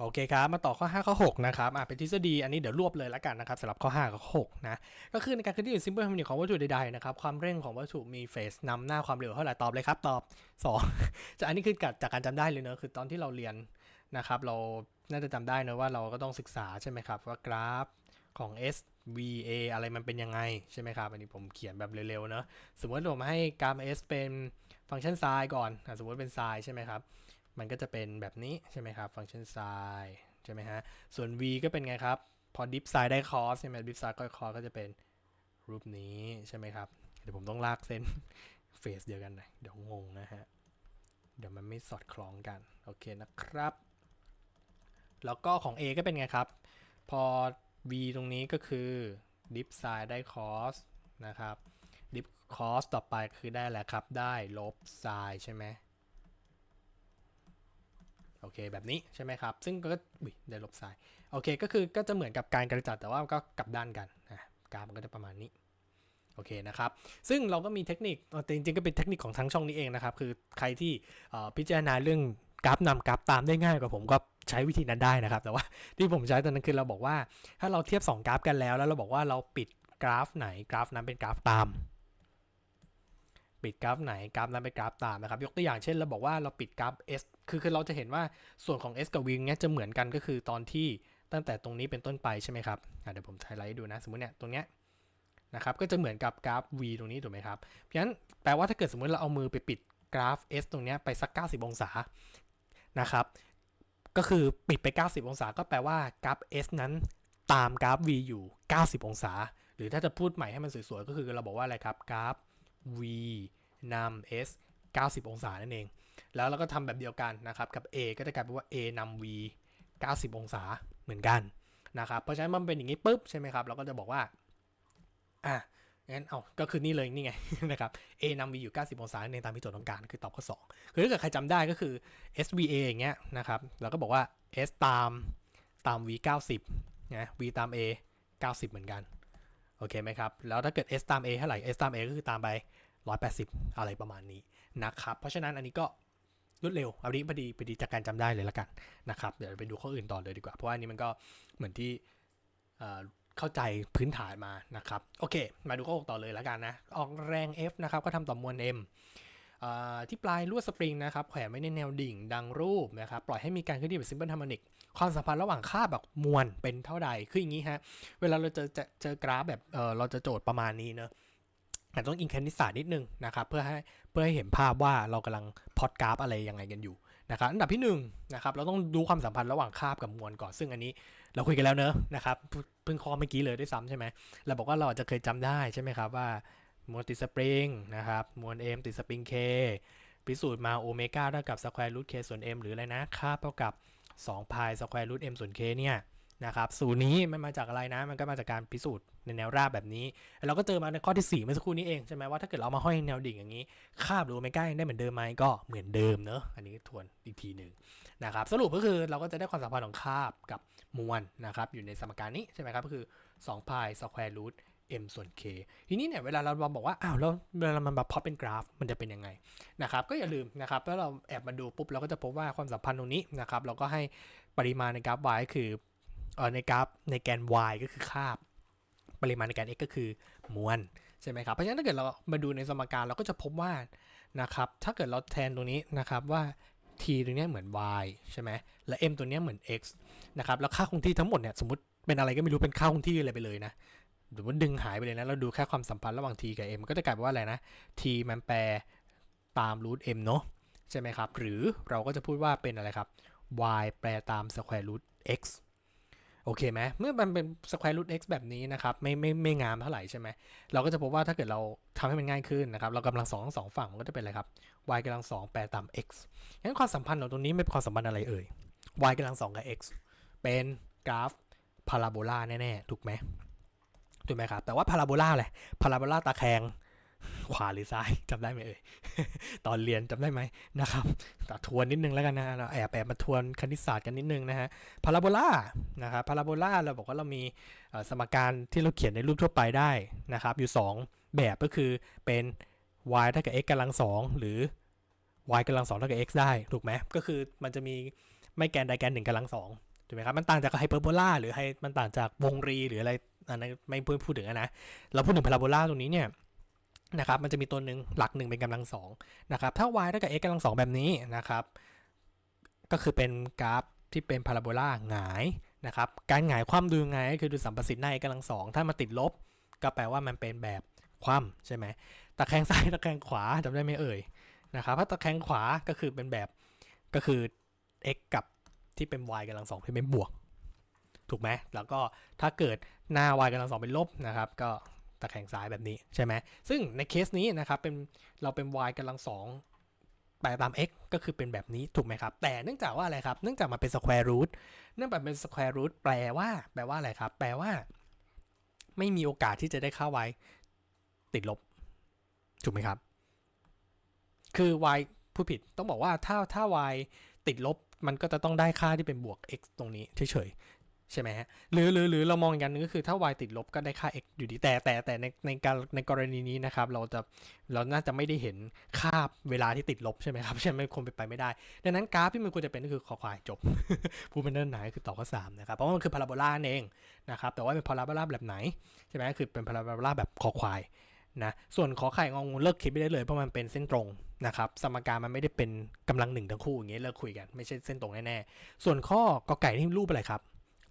โอเคครับ มาต่อข้อ 5 ข้อ 6 นะครับอะเป็นทฤษฎีอันนี้เดี๋ยวรวบเลยละกันนะครับสำหรับข้อ 5 กับข้อ 6 นะ ก็คือในการเคลื่อนที่ simple harmonic ของวัตถุใดๆนะครับ ความเร่งของวัตถุมีเฟสนำหน้าความเร็วเท่าไหร่ตอบเลยครับ ตอบ 2 จะอันนี้คือจากการจำได้เลยเนอะคือตอนที่เราเรียนนะครับ เราน่าจะจำได้เนอะว่าเราก็ต้องศึกษาใช่ไหมครับ ว่ากราฟของ S V A อะไรมันเป็นยังไง ใช่ไหมครับ อันนี้ผมเขียนแบบเร็วๆเนอะสมมติผมให้กราฟ S เป็นฟังก์ชันไซน์ก่อนอสมมติเป็นไซน์ใช่ไหมครับ มันก็จะเป็นแบบนี้ใช่ไหมครับฟังก์ชันไซน์ใช่ไหมฮะ ส่วน v ก็เป็นไงครับ พอดิฟไซด์ได้คอสใช่ไหมดิฟไซด์ก็คอสก็จะเป็นรูปนี้ใช่ไหมครับ เดี๋ยวผมต้องลากเส้นเฟสเดียวกันหน่อยเดี๋ยวงงนะฮะ เดี๋ยวมันไม่สอดคล้องกัน โอเคนะครับ แล้วก็ของ A ก็เป็นไงครับ พอ v ตรงนี้ก็คือดิฟไซด์ได้คอสนะครับดิฟคอสต่อไปคือได้แหละครับ ได้ลบไซด์ใช่ไหม โอเคแบบนี้ใช่ไหมครับ ซึ่งก็อุ๊ยได้ลบซ้ายโอเคก็คือก็จะเหมือนกับการกระจัดแต่ว่าก็กลับด้านกันนะกราฟมันก็จะประมาณนี้โอเคนะครับ ซึ่งเราก็มีเทคนิคแต่จริงๆ ก็เป็นเทคนิคของทั้งช่องนี้เองนะครับ คือใครที่พิจารณาเรื่องกราฟนำกราฟตามได้ง่ายกว่าผมก็ใช้วิธีนั้นได้นะครับ แต่ว่าที่ผมใช้ตอนนั้นคือเราบอกว่า ถ้าเราเทียบ 2 กราฟกันแล้ว แล้วเราบอกว่าเราปิดกราฟไหนกราฟนั้นเป็นกราฟตาม ปิดกราฟไหนกราฟนั้นเป็นกราฟตามนะครับ ยกตัวอย่างเช่นเราบอกว่าเราปิดกราฟ S คือคือเราจะเห็นว่าส่วนของ S กับ V เนี้ยจะเหมือนกันก็คือตอนที่ตั้งแต่ตรงนี้เป็นต้นไปใช่ไหมครับเดี๋ยวผมไฮไลท์ดูนะ สมมติเนี่ยตรงเนี้ยนะครับก็จะเหมือนกับกราฟ V ตรงนี้ถูกไหมครับเพราะฉะนั้นแปลว่าถ้าเกิดสมมติเราเอามือไปปิดกราฟ S ตรงเนี้ยไปสัก 90 องศานะครับ ก็คือปิดไป 90 องศา ก็แปลว่ากราฟ S นั้นตามกราฟ V อยู่ 90 องศา หรือถ้าจะพูดใหม่ให้มันสวยๆ ก็คือเราบอกว่าอะไรครับกราฟ V นำ S 90 องศานั่นเอง แล้วเราก็ทำแบบเดียวกันนะครับ กับ A ก็จะกลายเป็นว่า A นำ V 90 องศาเหมือนกันนะครับ เพราะฉะนั้นมันเป็นอย่างนี้ปุ๊บใช่ไหมครับ เราก็จะบอกว่า อะงั้นเอาก็คือนี่เลยนี่ไงนะครับ A นำ V อยู่ 90 องศาในตามที่โจทย์ต้องการ คือตอบข้อ 2 คือถ้าเกิดใครจำได้ก็คือ SVA อย่างเงี้ยนะครับ เราก็บอกว่า S ตามตาม V 90นะ V ตาม A 90 เหมือนกัน โอเคไหมครับ แล้วถ้าเกิด S ตาม A เท่าไหร่ S ตาม A ก็คือตามไป 180 อะไรประมาณนี้นะครับ เพราะฉะนั้นอันนี้ก็รวดเร็วอันนี้พอดีพอดีจากการจำได้เลยละกันนะครับ เดี๋ยวไปดูข้ออื่นต่อเลยดีกว่า เพราะว่าอันนี้มันก็เหมือนที่เข้าใจพื้นฐานมานะครับ โอเค มาดูข้อ6ต่อเลยละกันนะ ออกแรง F นะครับ ก็ทำต่อมวล M ที่ปลายลวดสปริงนะครับแขวนไว้ในแนวดิ่งดังรูปนะครับปล่อยให้มีการเคลื่อนที่แบบ simple harmonic ความสัมพันธ์ระหว่างค่าแบบมวลเป็นเท่าใดคืออย่างนี้ฮะเวลาเราเจอเจอเจอกราฟแบบเออเราจะโจทย์ประมาณนี้เนอะอาจต้องอิงคณิตศาสตร์นิดนึงนะครับเพื่อให้เพื่อให้เห็นภาพว่าเรากำลังพอดกราฟอะไรยังไงกันอยู่นะครับอันดับที่หนึ่งนะครับเราต้องดูความสัมพันธ์ระหว่างคาบกับมวลก่อนซึ่งอันนี้เราคุยกันแล้วเนอะนะครับเพิ่งเพิ่งข้อเมื่อกี้เลยด้วยซ้ำใช่ไหมเราบอกว่าเราอาจจะเคยจำได้ใช่ไหมครับว่า มวลติดสปริงนะครับ มวล m ติดสปริง k พิสูจน์มาโอเมก้าเท่ากับสแควร์รูท k ส่วน m หรืออะไรนะ ค่าเท่ากับ2พายสแควร์รูท m ส่วน k เนี่ยนะครับ สูตรนี้มันมาจากอะไรนะ มันก็มาจากการพิสูจน์ในแนวราบแบบนี้ เราก็เจอมาในข้อที่ 4 เมื่อสักครู่นี้เองใช่ไหมว่าถ้าเกิดเรามาห้อยแนวดิ่งอย่างนี้ คาบหรือโอเมก้ายังได้เหมือนเดิมไหมก็เหมือนเดิมเนอะอันนี้ทวนอีกทีหนึ่งนะครับ สรุปก็คือเราก็จะได้ความสัมพันธ์ของคาบกับมวลนะครับ อยู่ในสมการนี้ใช่ไหมครับ ก็คือ2 pi square root m ส่วน k ทีนี้เนี่ยเวลาเราบอกว่าอ้าวแล้วเวลามันมาพอเป็นกราฟมันจะเป็นยังไงนะครับก็อย่าลืมนะครับถ้าเราแอบมาดูปุ๊บเราก็จะพบว่าความสัมพันธ์ตรงนี้นะครับเราก็ให้ปริมาณในกราฟ y คือเออในกราฟในแกน y ก็คือคาบปริมาณในแกน x ก็คือมวลใช่ไหมครับเพราะฉะนั้นถ้าเกิดเรามาดูในสมการเราก็จะพบว่านะครับถ้าเกิดเราแทนตรงนี้นะครับว่า t ตรงนี้เหมือน y ใช่ไหมและ m ตัวนี้เหมือน x นะครับแล้วค่าคงที่ทั้งหมดเนี่ยสมมติเป็นอะไรก็ไม่รู้เป็นค่าคงที่อะไรไปเลยนะ หรือว่าดึงหายไปเลยนะ เราดูแค่ความสัมพันธ์ระหว่าง t กับ m ก็จะกลายเป็นว่าอะไรนะ t มันแปลตาม root m เนาะใช่ไหมครับ หรือเราก็จะพูดว่าเป็นอะไรครับ y แปลตาม square root x โอเคไหมเมื่อมันเป็น square root x แบบนี้นะครับไม่ไม่ไม่งามเท่าไหร่ใช่ไหมเราก็จะพบว่าถ้าเกิดเราทำให้มันง่ายขึ้นนะครับ เรากำลังสองทั้งสองฝั่งมันก็จะเป็นอะไรครับ y กำลังสองแปลตาม x งั้นความสัมพันธ์ของตรงนี้ไม่เป็นความสัมพันธ์อะไรเอ่ย y กำลังสองกับ x เป็นกราฟพาราโบลาแน่ๆถูกไหม ถูกไหมครับ แต่ว่าพาราโบลาอะไรพาราโบลาตะแคงขวาหรือซ้ายจำได้ไหมเอ่ยตอนเรียนจำได้ไหมนะครับแต่ทวนนิดนึงแล้วกันนะเราแอบแอบมาทวนคณิตศาสตร์กันนิดนึงนะฮะพาราโบลานะครับพาราโบลาเราบอกว่าเรามีสมการที่เราเขียนในรูปทั่วไปได้นะครับ อยู่ 2 แบบก็คือเป็น y เท่ากับ x กำลังสองหรือ y กำลังสองเท่ากับ x ได้ถูกไหมก็คือมันจะมีไม่แกนใดแกนหนึ่งกำลังสอง ถูกไหมครับ มันต่างจากไฮเปอร์โบลาหรือไฮมันต่างจากวงรีหรืออะไรอันนั้นไม่พูดพูดถึงอะนะ เราพูดถึงพาราโบลาตรงนี้เนี่ยนะครับ มันจะมีตัวหนึ่งหลักหนึ่งเป็นกำลังสองนะครับ ถ้า y เท่ากับ x กำลังสองแบบนี้นะครับ ก็คือเป็นกราฟที่เป็นพาราโบลาหงายนะครับ การหงายคว่ำดูยังไงก็คือดูสัมประสิทธิ์หน้า x กำลังสองถ้ามาติดลบ ก็แปลว่ามันเป็นแบบคว่ำใช่ไหมตะแคงซ้ายตะแคงขวาจำได้ไหมเอ่ยนะครับถ้าตะแคงขวาก็คือเป็นแบบก็คือ x กับ ที่เป็น y กำลังสองที่เป็นบวก ถูกไหมแล้วก็ถ้าเกิดหน้า y กำลังสองเป็นลบนะครับ ก็ตะแคงซ้ายแบบนี้ใช่ไหมซึ่งในเคสนี้นะครับเป็นเราเป็น y กำลังสองแปลตาม x ก็คือเป็นแบบนี้ถูกไหมครับ แต่เนื่องจากว่าอะไรครับ เนื่องจากมันเป็น square root เนื่องจากเป็น square root แปลว่า แปลว่าอะไรครับ แปลว่า ไม่มีโอกาสที่จะได้ค่า y ติดลบ ถูกไหมครับ คือ y ผู้ผิดต้องบอกว่าถ้าถ้า y ติดลบ มันก็จะต้องได้ค่าที่เป็นบวก x ตรงนี้เฉยๆ ใช่ไหมฮะหรือหรือหรือเรามองอย่างนึงก็คือถ้า y ติดลบก็ได้ค่า x อยู่ดีแต่แต่แต่ในในการในกรณีนี้นะครับ เราจะเราน่าจะไม่ได้เห็นค่าเวลาที่ติดลบใช่ไหมครับใช่ไหมคงเป็นไปไม่ได้ ดังนั้นกราฟที่มันควรจะเป็นก็คือคอควายจบพูดเป็นเนิ่นหนคือต่อข้อสามนะครับ เพราะว่ามันคือพาราโบลาเองนะครับแต่ว่าเป็นพาราโบลาแบบไหนใช่ไหมคือเป็นพาราโบลาแบบคอควาย นะส่วนขอไข่งองูเลิกคิดไปได้เลยเพราะมันเป็นเส้นตรงนะครับสมการมันไม่ได้เป็นกำลังหนึ่งทั้งคู่อย่างเงี้ยเลิกคุยกันไม่ใช่เส้นตรงแน่ๆส่วนข้อกอไก่ที่รูปอะไรครับ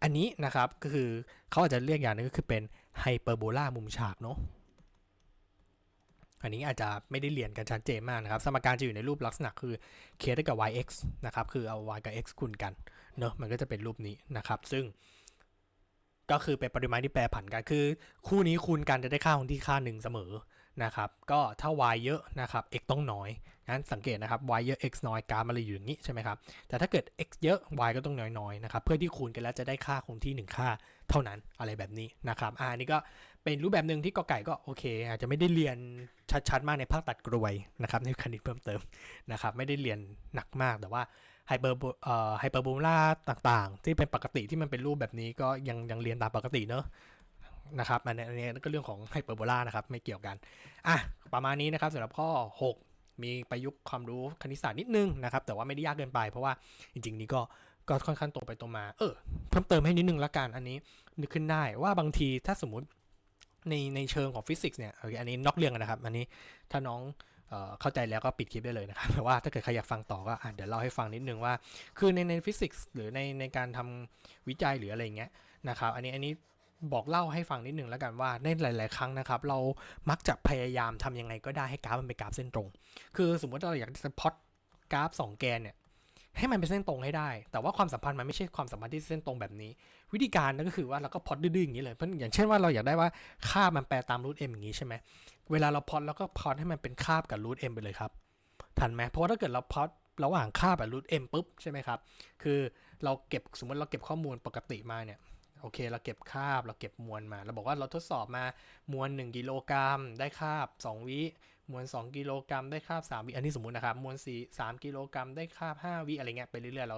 อันนี้นะครับก็คือเขาอาจจะเรียกอย่างนึงก็คือเป็นไฮเปอร์โบลามุมฉากเนาะอันนี้อาจจะไม่ได้เรียนกันชัดเจนมากนะครับ สมการจะอยู่ในรูปลักษณะคือ k เท่ากับ yx นะครับ คือเอา y กับ x คูณกัน เนอะมันก็จะเป็นรูปนี้นะครับ ซึ่ง ก็คือเป็นปริมาณที่แปรผันกันคือ คู่นี้คูณกันจะได้ค่าของที่ค่าหนึ่งเสมอนะครับ ก็ถ้า y เยอะนะครับ x ต้องน้อยงั้นสังเกตนะครับ y เยอะ x น้อยกราฟมันเลยอยู่อย่างนี้ใช่ไหมครับแต่ถ้าเกิด x เยอะ y ก็ต้องน้อยๆนะครับเพื่อที่คูณกันแล้วจะได้ค่าคงที่ 1 ค่าเท่านั้นอะไรแบบนี้นะครับอ่าอันนี้ก็ เป็นรูปแบบหนึ่งที่กอไก่ก็โอเค อาจจะไม่ได้เรียนชัดๆ มากในภาคตัดกรวยนะครับในคณิตเพิ่มเติมนะครับไม่ได้เรียนหนักมากแต่ว่าไฮเปอร์เอ่อไฮเปอร์โบลาต่างๆ ที่เป็นปกติที่มันเป็นรูปแบบนี้ก็ยังยังเรียนตามปกติเนอะนะครับอันนี้ก็เรื่องของไฮเปอร์โบลานะครับไม่เกี่ยวกันอะประมาณนี้นะครับสำหรับข้อ 6 มีประยุกต์ความรู้คณิตศาสตร์นิดนึงนะครับแต่ว่าไม่ได้ยากเกินไป เพราะว่าจริง ๆ นี้ก็ก็ค่อนข้างตรงไปตรงมา เออเพิ่มเติมให้นิดนึงละกันอันนี้นึกขึ้นได้ว่าบางทีถ้าสมมติ ในในเชิงของฟิสิกส์เนี่ยโอเคอันนี้นอกเรื่องนะครับ อันนี้ถ้าน้องเออเข้าใจแล้วก็ปิดคลิปได้เลยนะครับแต่ว่าถ้าเกิดใครอยากฟังต่อก็อเดี๋ยวเล่าให้ฟังนิดนึงว่า คือในในฟิสิกส์หรือในในการทำวิจัยหรืออะไรเงี้ยนะครับอันนี้อันนี้บอกเล่าให้ฟังนิดนึงแล้วกันว่าในหลาย ๆ ครั้งนะครับ เรามักจะพยายามทำยังไงก็ได้ให้กราฟมันเป็นกราฟเส้นตรง คือสมมติเราอยากจะพอตกราฟสองแกนเนี่ย ให้มันเป็นเส้นตรงให้ได้ แต่ว่าความสัมพันธ์มันไม่ใช่ความสัมพันธ์ที่เส้นตรงแบบนี้ วิธีการนั่นก็คือว่าเราก็พอตดื้อๆอย่างนี้เลย เพราะอย่างเช่นว่าเราอยากได้ว่าค่ามันแปลตามรูทเอ็มอย่างนี้ใช่ไหมเวลาเราพอตแล้วก็พอตให้มันเป็นคาบกับรูทเอ็มไปเลยครับ ทันไหมเพราะว่าถ้าเกิดเราพอตระหว่างค่าแบบรูทเอ็มปุ๊บใช่ไหมครับ คือเราเก็บสมมติเราเก็บข้อมูลปกติมาเนี่ยโอเค เราเก็บคาบ เราเก็บมวลมา เราบอกว่าเราทดสอบมามวล1กิโลกรัมได้คาบ 2 วิ มวล 2 กิโลกรัมได้คาบ 3 วิ อันนี้สมมุตินะครับ มวล4 3กิโลกรัมได้คาบ 5 วิอะไรเงี้ยไปเรื่อยๆ เรา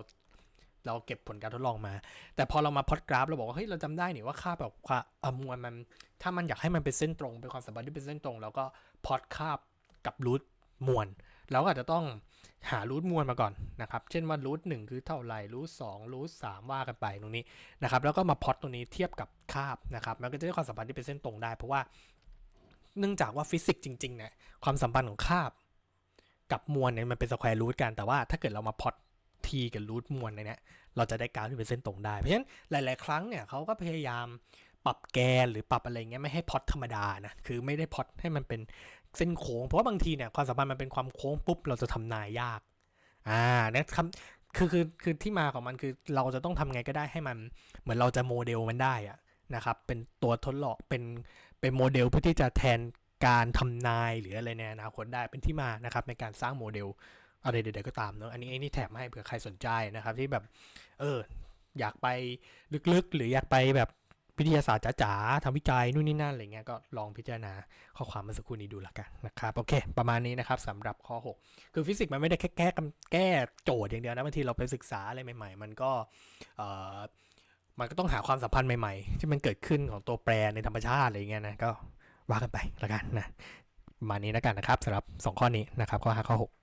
เราเก็บผลการทดลองมา แต่พอเรามาพอตกราฟเราบอกว่าเฮ้ยเราจำได้นี่ว่าค่าแบบค่าอะมวลมัน ถ้ามันอยากให้มันเป็นเส้นตรงเป็นความสัมพันธ์ที่เป็นเส้นตรงเราก็พอตคาบกับรูทมวลเราก็อาจจะต้องหารูทมวลมาก่อนนะครับ เช่นว่ารูทหคือเท่าไหร่รูทสองรูทสว่ากันไปตรงนี้นะครับ แล้วก็มาพอตตรงนี้เทียบกับคาบนะครับ มันก็จะได้ความสัมพันธ์ที่เป็นเส้นตรงได้ เพราะว่า เนื่องจากว่าฟิสิกส์จริงๆเนี่ยความสัมพันธ์ของคาบ กับมวลเนี่ยมันเป็นสแควร์รูทกันแต่ว่าถ้าเกิดเรามาพอตทีกับรูทมวลในเนี้ยเราจะได้กราฟที่เป็นเส้นตรงได้เพราะฉะนั้นหลาย ๆ ครั้งเนี่ยเขาก็พยายามปรับแกนหรือปรับอะไรเงี้ยไม่ให้พอตธรรมดานะคือไม่ได้พอตให้มันเป็นเส้นโค้งเพราะว่าบางทีเนี่ยความสัมพันธ์มันเป็นความโค้งปุ๊บเราจะทำนายยากอ่าเนี่ยคำคือคือคือที่มาของมันคือเราจะต้องทำไงก็ได้ให้มัน เหมือนเราจะโมเดลมันได้อะนะครับเป็นตัวทดลองเป็น เป็นโมเดลเพื่อที่จะแทนการทำนายหรืออะไรในอนาคตได้เป็นที่มานะครับในการสร้างโมเดลอะไรใดๆก็ตามเนอะอันนี้ไอ้นี่แถมให้เผื่อใครสนใจนะครับที่แบบเอออยากไปลึกๆ หรืออยากไปแบบวิทยาศาสตร์จ๋าๆทำวิจัยนู่นนี่นั่นอะไรเงี้ยก็ลองพิจารณาข้อความเมื่อสักครู่นี้ดูละกันนะครับโอเค ประมาณนี้นะครับสำหรับข้อ 6 คือฟิสิกส์มันไม่ได้แค่แก้แก้โจทย์อย่างเดียวนะบางทีเราไปศึกษาอะไรใหม่ ๆ มันก็เออ มันก็ต้องหาความสัมพันธ์ใหม่ๆ ที่มันเกิดขึ้นของตัวแปรในธรรมชาติอะไรเงี้ยนะก็ว่ากันไปละกันนะประมาณนี้แล้วกันนะครับสำหรับ 2 ข้อนี้นะครับข้อ5ข้อ 6